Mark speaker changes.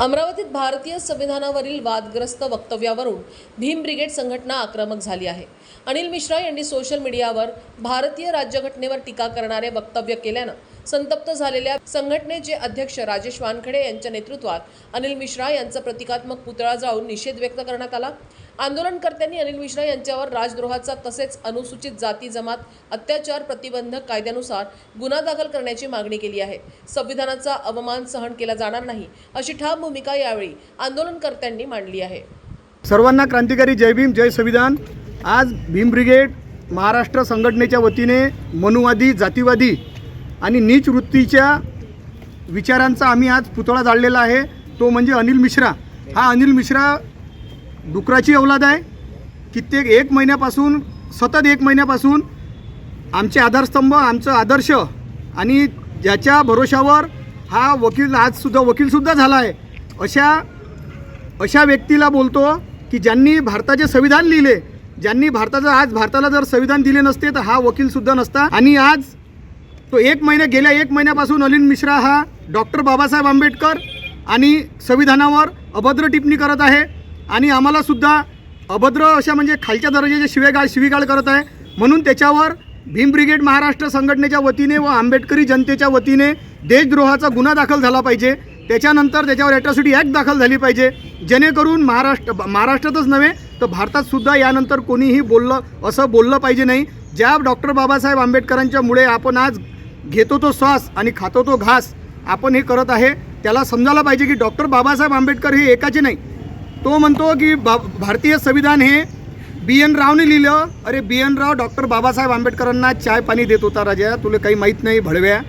Speaker 1: अमरावतीत भारतीय संविधानावरील वादग्रस्त वक्तव्यावरून भीम ब्रिगेड संघटना आक्रमक झाली आहे. अनिल मिश्रा यांनी सोशल मीडियावर भारतीय राज्यघटनेवर टीका करणारे वक्तव्य केल्यानं संतप्त झालेल्या संघटनेचे अध्यक्ष राजेश वानखडे यांच्या नेतृत्वात अनिल मिश्रा यांचा प्रतिकात्मक पुतळा जाळून निषेध व्यक्त करण्यात आला. आंदोलनकर्त्यांनी अनिल मिश्रा यांच्यावर राजद्रोहाचा तसेच अनुसूचित जाती जमात अत्याचार प्रतिबंधक कायद्यानुसार गुन्हा दाखल करण्याची मागणी केली आहे. संविधानाचा अवमान सहन केला जाणार नाही अशी ठाम भूमिका यावेळी आंदोलनकर्त्यांनी मांडली आहे.
Speaker 2: सर्वांना क्रांतिकारी जय भीम जय संविधान. आज भीम ब्रिगेड महाराष्ट्र संघटनेच्या वतीने मनुवादी जातीवादी आणि नीच वृत्तीच्या विचारांचा आम्ही आज पुतळा जाळलेला आहे. तो म्हणजे अनिल मिश्रा. हा अनिल मिश्रा डुकराची अवलाद आहे. कित्येक एक महिन्यापासून सतत एक महिन्यापासून आमचे आधारस्तंभ आमचं आदर्श आणि ज्याच्या भरोशावर हा वकील आजसुद्धा वकीलसुद्धा झाला आहे. अशा अशा व्यक्तीला बोलतो की ज्यांनी भारताचे संविधान लिहिले. ज्यांनी भारताचं आज भारताला जर संविधान दिले नसते तर हा वकीलसुद्धा नसता. आणि आज तो एक महिन्या गेल्या एक महिन्यापासून अनिल मिश्रा हा डॉक्टर बाबासाहेब आंबेडकर आणि संविधानावर अभद्र टिप्पणी करत आहे. आणि आम्हालासुद्धा अभद्र अशा म्हणजे खालच्या दर्जाच्या शिवेगाळ शिवीगाळ करत आहे. म्हणून त्याच्यावर भीम ब्रिगेड महाराष्ट्र संघटनेच्या वतीने व आंबेडकरी जनतेच्या वतीने देशद्रोहाचा गुन्हा दाखल झाला पाहिजे. त्याच्यानंतर त्याच्यावर ॲट्रॉसिटी ॲक्ट दाखल झाली पाहिजे. जेणेकरून महाराष्ट्र महाराष्ट्रातच नव्हे तर भारतातसुद्धा यानंतर कोणीही बोललं असं बोललं पाहिजे नाही. ज्या डॉक्टर बाबासाहेब आंबेडकरांच्यामुळे आपण आज घेतो तो श्वास आणि खातो तो घास आपण हे करत आहे त्याला समजायला पाहिजे की डॉक्टर बाबासाहेब आंबेडकर हे एकाचे नाही. तो म्हणतो की बा भारतीय संविधान हे बी एन रावने लिहिलं. अरे B N Rao doctor Babasaheb आंबेडकरांना चाय पाणी देत होता राजा तुला काही माहीत नाही भडव्या.